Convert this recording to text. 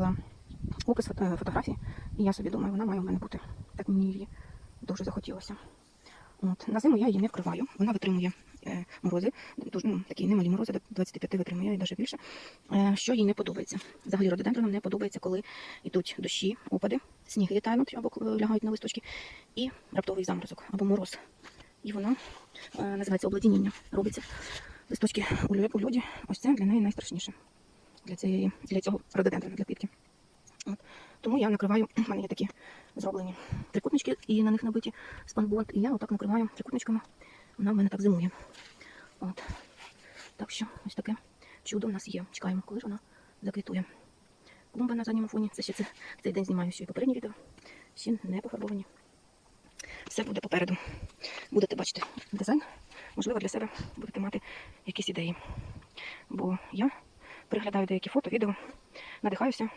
побачила опис фото- фотографії, і я собі думаю, вона має в мене бути. Так мені її дуже захотілося. От. На зиму я її не вкриваю, вона витримує е, морози, дуже, ну, такі немалі морози, до 25 витримує і навіть більше. Е, що їй не подобається? Взагалі рододендронам не подобається, коли йдуть дощі, опади, сніги тануть або е, лягають на листочки, і раптовий заморозок або мороз. І воно е, називається обледеніння. Робиться листочки у у льоді. Ось це для неї найстрашніше. Для, цієї, для цього рододендрона, для квітки. От. Тому я накриваю, у мене є такі зроблені трикутнички, і на них набиті спанбонд. І я отак накриваю трикутничками. Вона в мене так зимує. От. Так що ось таке чудо в нас є. Чекаємо, коли ж вона заквітує. Клумба на задньому фоні. Це ще це, цей день знімаю ще й попередні відео. Ще не пофарбовані. Все буде попереду. Будете бачити дизайн. Можливо, для себе будете мати якісь ідеї. Бо я переглядаю деякі фото, відео, надихаюся